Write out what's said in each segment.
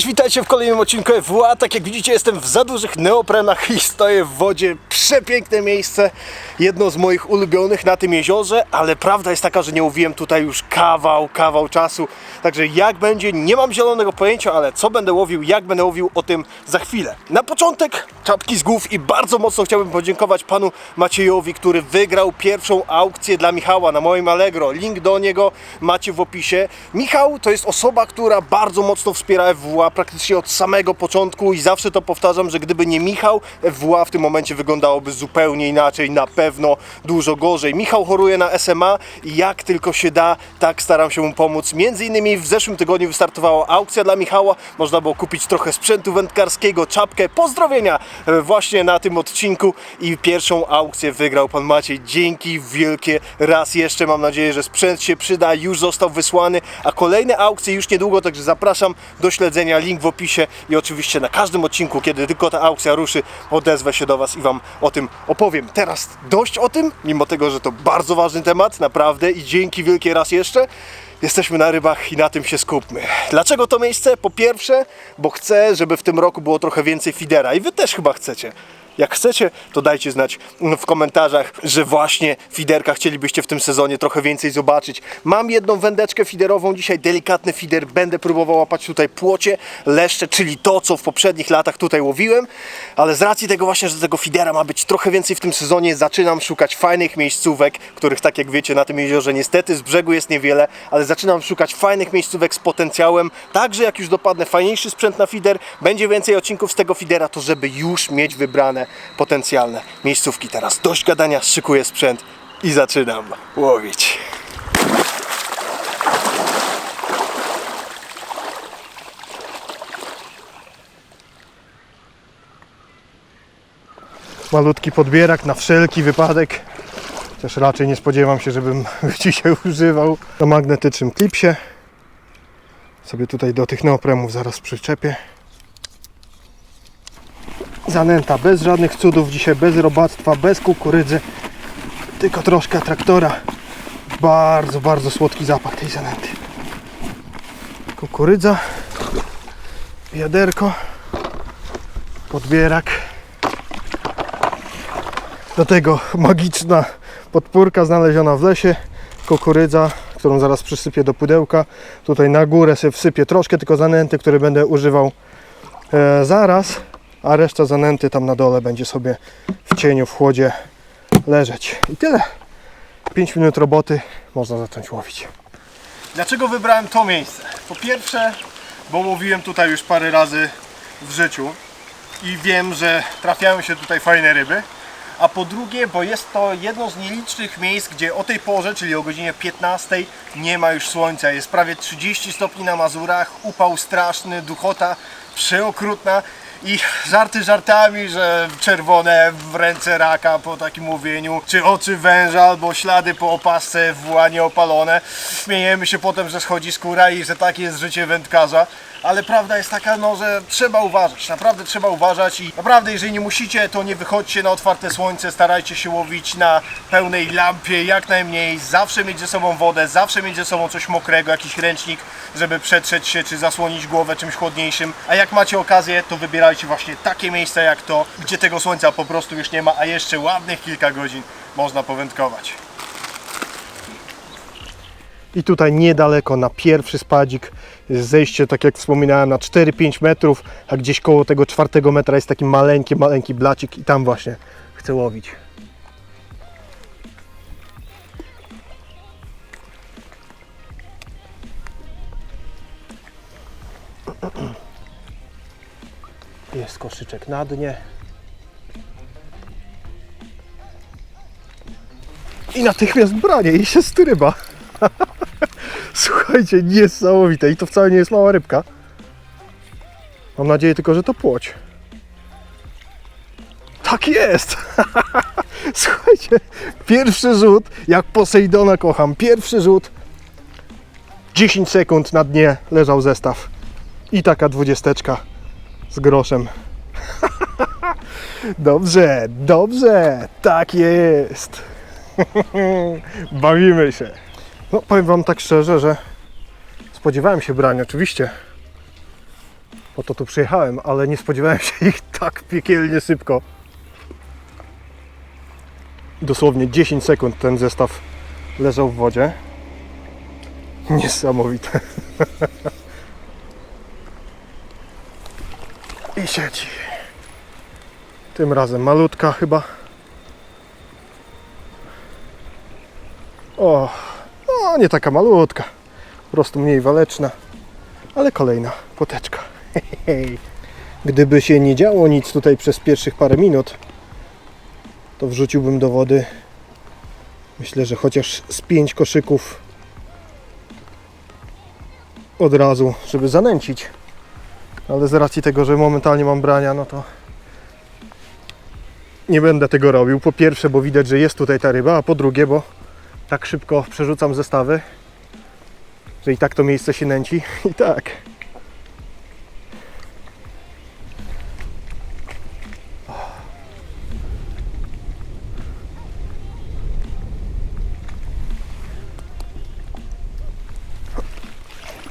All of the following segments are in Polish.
Cześć, witajcie w kolejnym odcinku FWA. Tak jak widzicie, jestem w za dużych neoprenach i stoję w wodzie. Przepiękne miejsce, jedno z moich ulubionych na tym jeziorze, ale prawda jest taka, że nie łowiłem tutaj już kawał, kawał czasu. Także jak będzie, nie mam zielonego pojęcia, ale co będę łowił, jak będę łowił, o tym za chwilę. Na początek czapki z głów i bardzo mocno chciałbym podziękować panu Maciejowi, który wygrał pierwszą aukcję dla Michała na moim Allegro. Link do niego macie w opisie. Michał to jest osoba, która bardzo mocno wspiera FWA praktycznie od samego początku i zawsze to powtarzam, że gdyby nie Michał, FWA w tym momencie wyglądałoby zupełnie inaczej, na pewno dużo gorzej. Michał choruje na SMA i jak tylko się da, tak staram się mu pomóc. Między innymi w zeszłym tygodniu wystartowała aukcja dla Michała, można było kupić trochę sprzętu wędkarskiego, czapkę. Pozdrowienia e, właśnie na tym odcinku i pierwszą aukcję wygrał pan Maciej. Dzięki wielkie raz jeszcze. Mam nadzieję, że sprzęt się przyda. Już został wysłany, a kolejne aukcje już niedługo, także zapraszam do śledzenia. Link w opisie i oczywiście na każdym odcinku, kiedy tylko ta aukcja ruszy, odezwę się do Was i Wam o tym opowiem. Teraz dość o tym, mimo tego, że to bardzo ważny temat, naprawdę i dzięki wielkie raz jeszcze. Jesteśmy na rybach i na tym się skupmy. Dlaczego to miejsce? Po pierwsze, bo chcę, żeby w tym roku było trochę więcej fidera i Wy też chyba chcecie. Jak chcecie, to dajcie znać w komentarzach, że właśnie fiderka chcielibyście w tym sezonie trochę więcej zobaczyć. Mam jedną wędeczkę fiderową, dzisiaj delikatny fider. Będę próbował łapać tutaj płocie, leszcze, czyli to, co w poprzednich latach tutaj łowiłem. Ale z racji tego właśnie, że tego fidera ma być trochę więcej w tym sezonie, zaczynam szukać fajnych miejscówek, których tak jak wiecie na tym jeziorze niestety z brzegu jest niewiele, ale zaczynam szukać fajnych miejscówek z potencjałem. Także jak już dopadnę fajniejszy sprzęt na fider, będzie więcej odcinków z tego fidera, to żeby już mieć wybrane potencjalne miejscówki. Teraz dość gadania, szykuję sprzęt i zaczynam łowić. Malutki podbierak na wszelki wypadek. Też raczej nie spodziewam się, żebym dzisiaj używał. Na magnetycznym klipsie. Sobie tutaj do tych neopremów zaraz przyczepię. Zanęta bez żadnych cudów dzisiaj, bez robactwa, bez kukurydzy, tylko troszkę traktora. Bardzo, bardzo słodki zapach tej zanęty. Kukurydza, wiaderko, podbierak. Do tego magiczna podpórka znaleziona w lesie, kukurydza, którą zaraz przysypię do pudełka. Tutaj na górę sobie wsypię troszkę tylko zanęty, które będę używał e, zaraz a reszta zanęty tam na dole będzie sobie w cieniu, w chłodzie leżeć. I tyle. 5 minut roboty, można zacząć łowić. Dlaczego wybrałem to miejsce? Po pierwsze, bo łowiłem tutaj już parę razy w życiu i wiem, że trafiają się tutaj fajne ryby. A po drugie, bo jest to jedno z nielicznych miejsc, gdzie o tej porze, czyli o godzinie 15 nie ma już słońca. Jest prawie 30 stopni na Mazurach, upał straszny, duchota przeokrutna i żarty żartami, że czerwone w ręce raka po takim łowieniu, czy oczy węża, albo ślady po opasce włanie opalone. Śmiejemy się potem, że schodzi skóra i że takie jest życie wędkarza. Ale prawda jest taka, no, że trzeba uważać, naprawdę trzeba uważać i naprawdę jeżeli nie musicie, to nie wychodźcie na otwarte słońce, starajcie się łowić na pełnej lampie, jak najmniej, zawsze mieć ze sobą wodę, zawsze mieć ze sobą coś mokrego, jakiś ręcznik, żeby przetrzeć się, czy zasłonić głowę czymś chłodniejszym. A jak macie okazję, to wybierajcie właśnie takie miejsca jak to, gdzie tego słońca po prostu już nie ma, a jeszcze ładnych kilka godzin można powędkować. I tutaj niedaleko na pierwszy spadzik zejście, tak jak wspominałem, na 4-5 metrów, a gdzieś koło tego czwartego metra jest taki maleńki, maleńki blacik i tam właśnie chcę łowić. Jest koszyczek na dnie. I natychmiast branie i się stryba. Słuchajcie, niesamowite. I to wcale nie jest mała rybka. Mam nadzieję tylko, że to płoć. Tak jest! Słuchajcie, pierwszy rzut, jak Posejdona kocham, pierwszy rzut, 10 sekund na dnie leżał zestaw. I taka dwudziesteczka z groszem. Dobrze, dobrze, tak jest. Bawimy się. No, powiem Wam tak szczerze, że spodziewałem się brania, oczywiście. po to tu przyjechałem, ale nie spodziewałem się ich tak piekielnie szybko. Dosłownie 10 sekund ten zestaw leżał w wodzie. Niesamowite. I siedzi. Tym razem malutka chyba. O, no nie taka malutka. Po prostu mniej waleczna. Ale kolejna poteczka. Gdyby się nie działo nic tutaj przez pierwszych parę minut, to wrzuciłbym do wody myślę, że chociaż z pięć koszyków od razu, żeby zanęcić. Ale z racji tego, że momentalnie mam brania, no to nie będę tego robił. Po pierwsze, bo widać, że jest tutaj ta ryba, a po drugie, bo tak szybko przerzucam zestawy, że i tak to miejsce się nęci. I tak.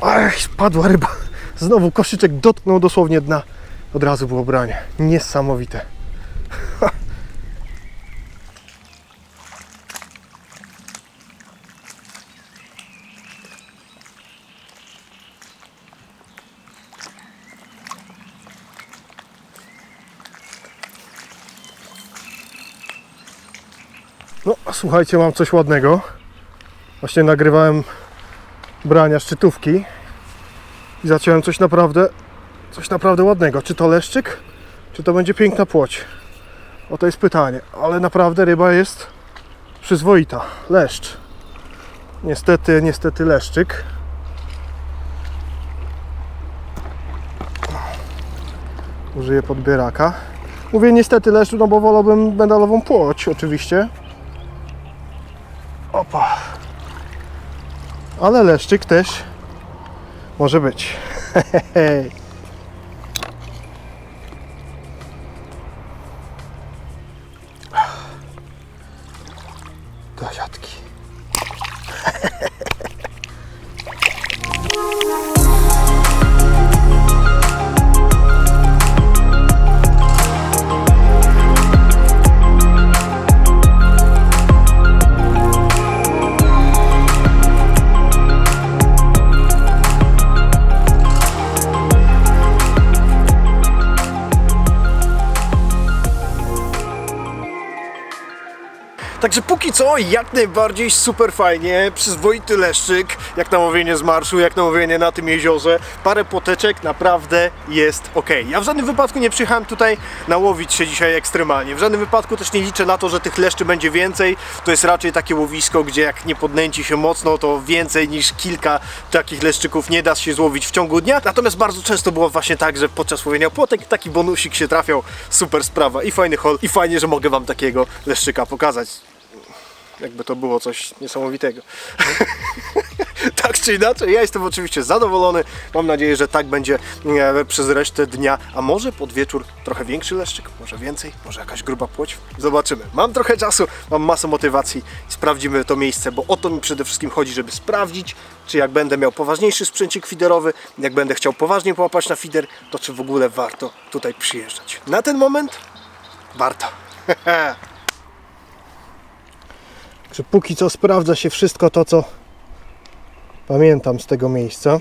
Ach, spadła ryba. Znowu koszyczek dotknął dosłownie dna. Od razu było branie. Niesamowite. słuchajcie, mam coś ładnego. Właśnie nagrywałem brania szczytówki i zaciąłem coś naprawdę coś naprawdę ładnego. Czy to leszczyk, czy to będzie piękna płoć? O to jest pytanie, ale naprawdę ryba jest przyzwoita. Leszcz. Niestety, niestety leszczyk. Użyję podbieraka. Mówię niestety leszczu, no bo wolałbym medalową płoć oczywiście. Ale leszczyk też może być. Także póki co jak najbardziej super fajnie, przyzwoity leszczyk, jak na łowienie z marszu, jak na łowienie na tym jeziorze, parę poteczek, naprawdę jest ok. Ja w żadnym wypadku nie przyjechałem tutaj nałowić się dzisiaj ekstremalnie, w żadnym wypadku też nie liczę na to, że tych leszczy będzie więcej, to jest raczej takie łowisko, gdzie jak nie podnęci się mocno, to więcej niż kilka takich leszczyków nie da się złowić w ciągu dnia, natomiast bardzo często było właśnie tak, że podczas łowienia płotek taki bonusik się trafiał, super sprawa i fajny hol i fajnie, że mogę Wam takiego leszczyka pokazać jakby to było coś niesamowitego. tak czy inaczej, ja jestem oczywiście zadowolony. Mam nadzieję, że tak będzie e, przez resztę dnia, a może pod wieczór trochę większy leszczyk, może więcej, może jakaś gruba płoć. Zobaczymy. Mam trochę czasu, mam masę motywacji sprawdzimy to miejsce, bo o to mi przede wszystkim chodzi, żeby sprawdzić, czy jak będę miał poważniejszy sprzęcik fiderowy, jak będę chciał poważnie połapać na fider, to czy w ogóle warto tutaj przyjeżdżać. Na ten moment warto. Że póki co sprawdza się wszystko to, co pamiętam z tego miejsca.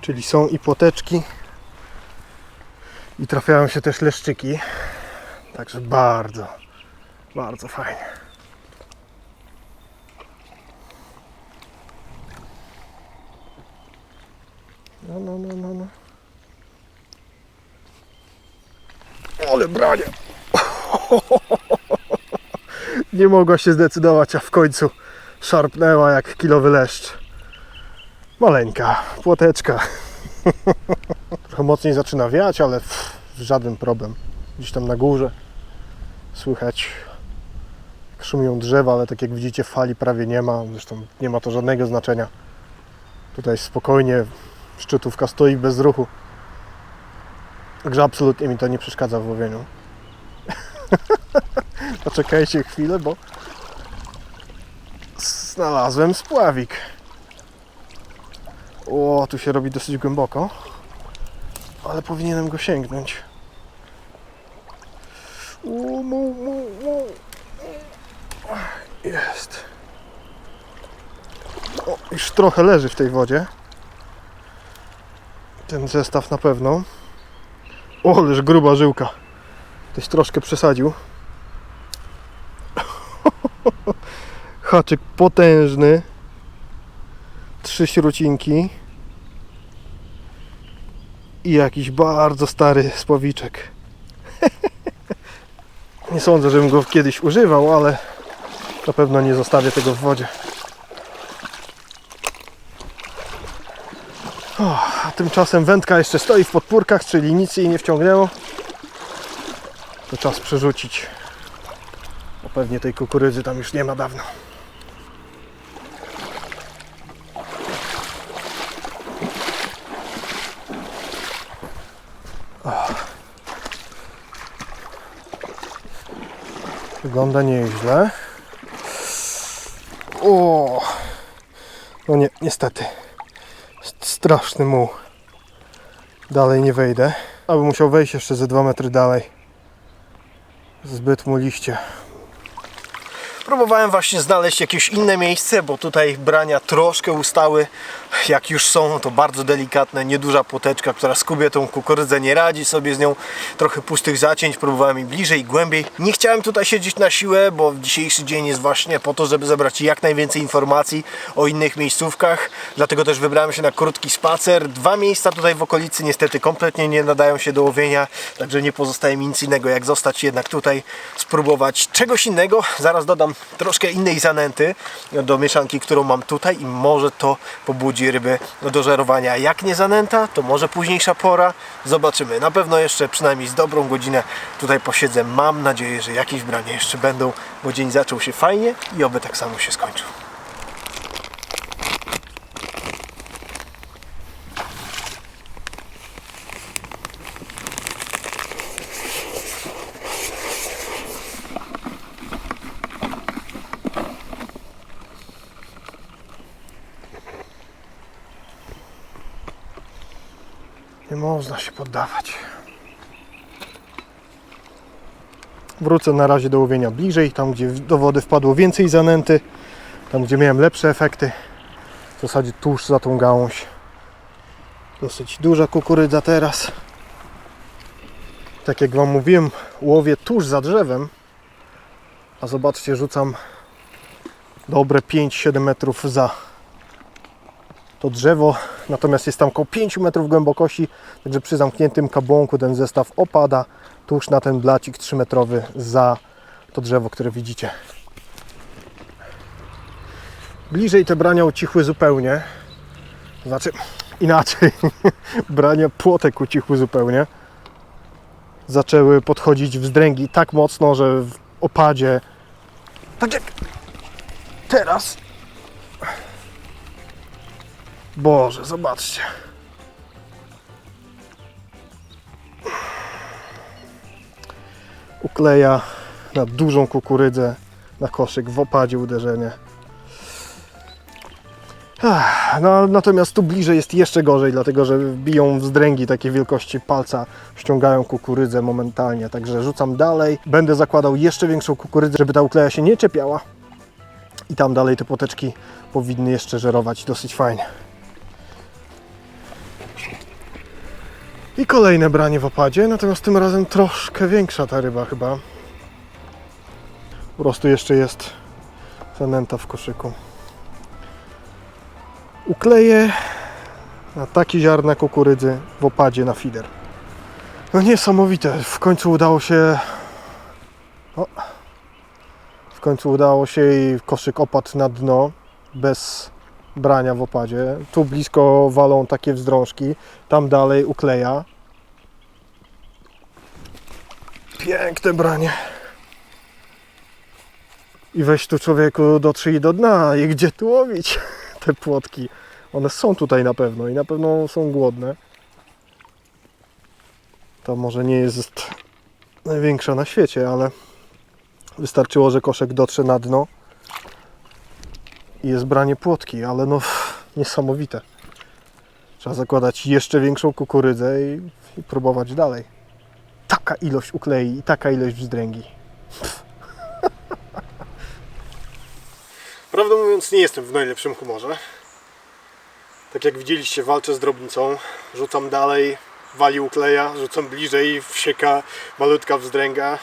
Czyli są i płoteczki, i trafiają się też leszczyki. Także bardzo, bardzo fajnie. No, no, no, no, no. Ale branie! nie mogła się zdecydować, a w końcu szarpnęła jak kilowy leszcz. Maleńka, płoteczka. Trochę mocniej zaczyna wiać, ale pff, żaden problem. Gdzieś tam na górze słychać jak szumią drzewa, ale tak jak widzicie fali prawie nie ma. Zresztą nie ma to żadnego znaczenia. Tutaj spokojnie szczytówka stoi bez ruchu. Także absolutnie mi to nie przeszkadza w łowieniu. Poczekajcie chwilę, bo znalazłem spławik. O, tu się robi dosyć głęboko. ale powinienem go sięgnąć. U, mu, mu, mu. Jest. O, już trochę leży w tej wodzie. Ten zestaw na pewno. O, ależ gruba żyłka. Ktoś troszkę przesadził. Haczyk potężny. Trzy śrucinki. I jakiś bardzo stary spławiczek. nie sądzę, żebym go kiedyś używał, ale na pewno nie zostawię tego w wodzie. O, a tymczasem wędka jeszcze stoi w podpórkach, czyli nic jej nie wciągnęło. To czas przerzucić. Bo pewnie tej kukurydzy tam już nie ma dawno. Wygląda nieźle. O! No nie, niestety. Straszny muł. Dalej nie wejdę. Aby musiał wejść jeszcze ze 2 metry dalej. Zbyt mu liście. Próbowałem właśnie znaleźć jakieś inne miejsce, bo tutaj brania troszkę ustały. Jak już są, to bardzo delikatne, nieduża płoteczka, która skubie tą kukurydzę, nie radzi sobie z nią. Trochę pustych zacięć, próbowałem i bliżej, i głębiej. Nie chciałem tutaj siedzieć na siłę, bo dzisiejszy dzień jest właśnie po to, żeby zebrać jak najwięcej informacji o innych miejscówkach. Dlatego też wybrałem się na krótki spacer. Dwa miejsca tutaj w okolicy niestety kompletnie nie nadają się do łowienia, także nie pozostaje mi nic innego jak zostać jednak tutaj, spróbować czegoś innego. Zaraz dodam troszkę innej zanęty do mieszanki, którą mam tutaj i może to pobudzi ryby do żerowania. Jak nie zanęta, to może późniejsza pora. Zobaczymy. Na pewno jeszcze przynajmniej z dobrą godzinę tutaj posiedzę. Mam nadzieję, że jakieś brania jeszcze będą, bo dzień zaczął się fajnie i oby tak samo się skończył. Można się poddawać. Wrócę na razie do łowienia bliżej, tam gdzie do wody wpadło więcej zanęty, tam gdzie miałem lepsze efekty. W zasadzie tuż za tą gałąź. Dosyć duża kukurydza teraz. Tak jak Wam mówiłem, łowię tuż za drzewem. A zobaczcie, rzucam dobre 5-7 metrów za to drzewo, natomiast jest tam około 5 metrów głębokości, także przy zamkniętym kabłąku ten zestaw opada tuż na ten blacik 3 metrowy za to drzewo, które widzicie. Bliżej te brania ucichły zupełnie, znaczy inaczej, brania płotek ucichły zupełnie. Zaczęły podchodzić wzdręgi tak mocno, że w opadzie, tak jak teraz, Boże, zobaczcie. Ukleja na dużą kukurydzę, na koszyk, w opadzie uderzenie. No, natomiast tu bliżej jest jeszcze gorzej, dlatego że biją wzdręgi takiej wielkości palca, ściągają kukurydzę momentalnie, także rzucam dalej. Będę zakładał jeszcze większą kukurydzę, żeby ta ukleja się nie czepiała. I tam dalej te poteczki powinny jeszcze żerować dosyć fajnie. I kolejne branie w opadzie, natomiast tym razem troszkę większa ta ryba chyba. Po prostu jeszcze jest zanęta w koszyku. Ukleję na takie ziarna kukurydzy w opadzie na fider. No niesamowite, w końcu udało się... O. W końcu udało się i koszyk opadł na dno bez brania w opadzie. Tu blisko walą takie wzdrążki, tam dalej ukleja. Piękne branie. I weź tu człowieku dotrzyj do dna i gdzie tu łowić te płotki. One są tutaj na pewno i na pewno są głodne. To może nie jest największa na świecie, ale wystarczyło, że koszek dotrze na dno i jest branie płotki, ale no niesamowite. Trzeba zakładać jeszcze większą kukurydzę i, i próbować dalej. Taka ilość uklei i taka ilość wzdręgi. Prawdę mówiąc, nie jestem w najlepszym humorze. Tak jak widzieliście, walczę z drobnicą. Rzucam dalej, wali ukleja, rzucam bliżej, wsieka malutka wzdręga.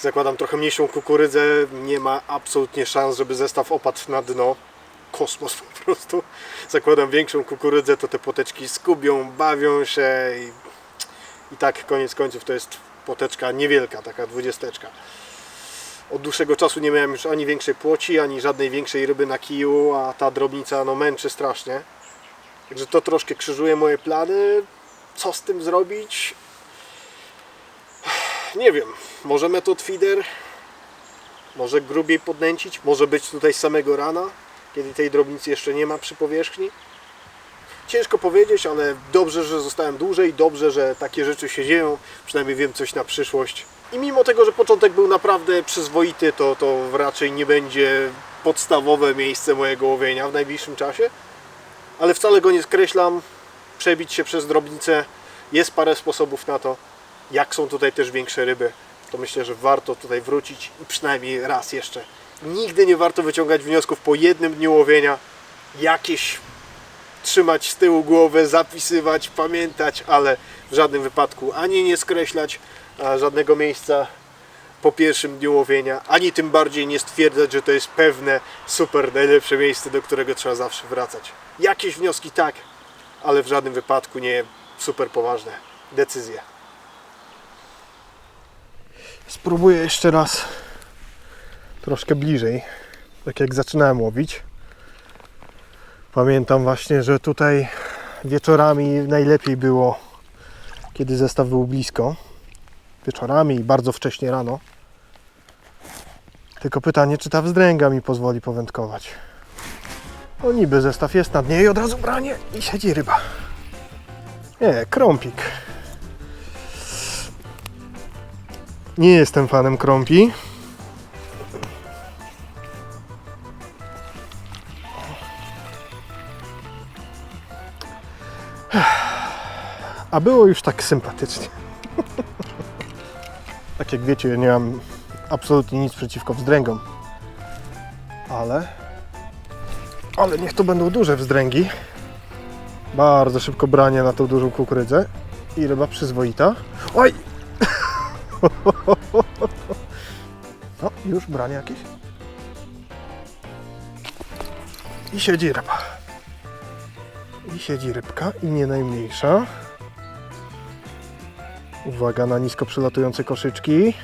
Zakładam trochę mniejszą kukurydzę, nie ma absolutnie szans, żeby zestaw opadł na dno. Kosmos po prostu. Zakładam większą kukurydzę, to te poteczki skubią, bawią się i, i tak koniec końców to jest poteczka niewielka, taka dwudziesteczka. Od dłuższego czasu nie miałem już ani większej płoci, ani żadnej większej ryby na kiju, a ta drobnica no męczy strasznie. Także to troszkę krzyżuje moje plany. Co z tym zrobić? Nie wiem. Może metod feeder? Może grubiej podnęcić? Może być tutaj samego rana, kiedy tej drobnicy jeszcze nie ma przy powierzchni? Ciężko powiedzieć, ale dobrze, że zostałem dłużej, dobrze, że takie rzeczy się dzieją. Przynajmniej wiem coś na przyszłość. I mimo tego, że początek był naprawdę przyzwoity, to, to raczej nie będzie podstawowe miejsce mojego łowienia w najbliższym czasie. Ale wcale go nie skreślam. Przebić się przez drobnicę. Jest parę sposobów na to. Jak są tutaj też większe ryby, to myślę, że warto tutaj wrócić i przynajmniej raz jeszcze. Nigdy nie warto wyciągać wniosków po jednym dniu łowienia. Jakieś trzymać z tyłu głowę, zapisywać, pamiętać, ale w żadnym wypadku ani nie skreślać żadnego miejsca po pierwszym dniu łowienia, ani tym bardziej nie stwierdzać, że to jest pewne, super, najlepsze miejsce, do którego trzeba zawsze wracać. Jakieś wnioski tak, ale w żadnym wypadku nie super poważne decyzje. Spróbuję jeszcze raz troszkę bliżej, tak jak zaczynałem łowić. Pamiętam właśnie, że tutaj wieczorami najlepiej było, kiedy zestaw był blisko. Wieczorami i bardzo wcześnie rano. Tylko pytanie, czy ta wzdręga mi pozwoli powędkować. O niby zestaw jest na dnie i od razu branie i siedzi ryba. Nie, krąpik. Nie jestem fanem krąpi. A było już tak sympatycznie. tak jak wiecie, ja nie mam absolutnie nic przeciwko wzdręgom. Ale... Ale niech to będą duże wzdręgi. Bardzo szybko branie na tą dużą kukurydzę. I ryba przyzwoita. Oj! Już branie jakieś. I siedzi ryba. I siedzi rybka i nie najmniejsza. Uwaga na nisko przylatujące koszyczki.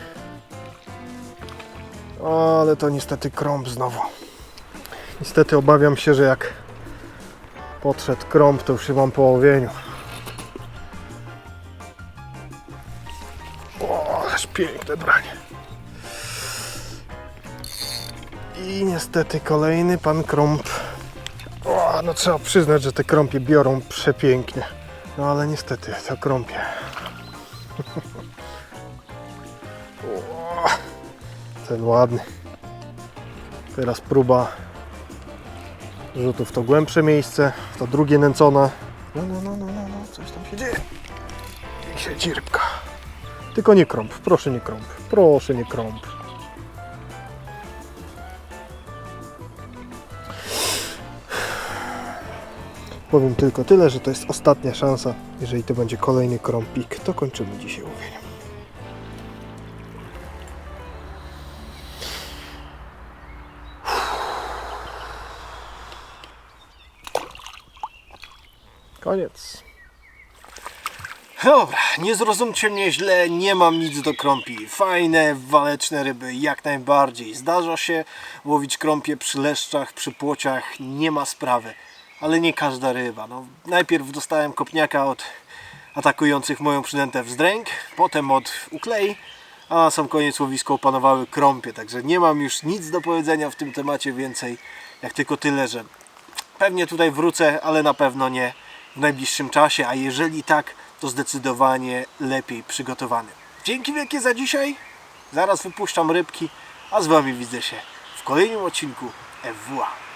Ale to niestety krąb znowu. Niestety obawiam się, że jak podszedł krąb, to już się mam po łowieniu. I niestety kolejny pan krąb. O, no trzeba przyznać, że te krąpie biorą przepięknie. No ale niestety, to krąpie. Ten ładny. Teraz próba rzutów w to głębsze miejsce, w to drugie nęcone. No, no, no, no, no, no, coś tam się dzieje. I siedzi rybka. Tylko nie krąb, proszę nie krąb, proszę nie krąb. Powiem tylko tyle, że to jest ostatnia szansa. Jeżeli to będzie kolejny krąpik, to kończymy dzisiaj łowienie. Koniec. Dobra, nie zrozumcie mnie źle, nie mam nic do krąpi. Fajne, waleczne ryby, jak najbardziej. Zdarza się łowić krąpie przy leszczach, przy płociach, nie ma sprawy. Ale nie każda ryba. No, najpierw dostałem kopniaka od atakujących moją przynętę wzdręg, potem od uklei, a na sam koniec łowisko opanowały krąpie. Także nie mam już nic do powiedzenia w tym temacie więcej, jak tylko tyle, że pewnie tutaj wrócę, ale na pewno nie w najbliższym czasie, a jeżeli tak, to zdecydowanie lepiej przygotowany. Dzięki wielkie za dzisiaj. Zaraz wypuszczam rybki, a z Wami widzę się w kolejnym odcinku FWA.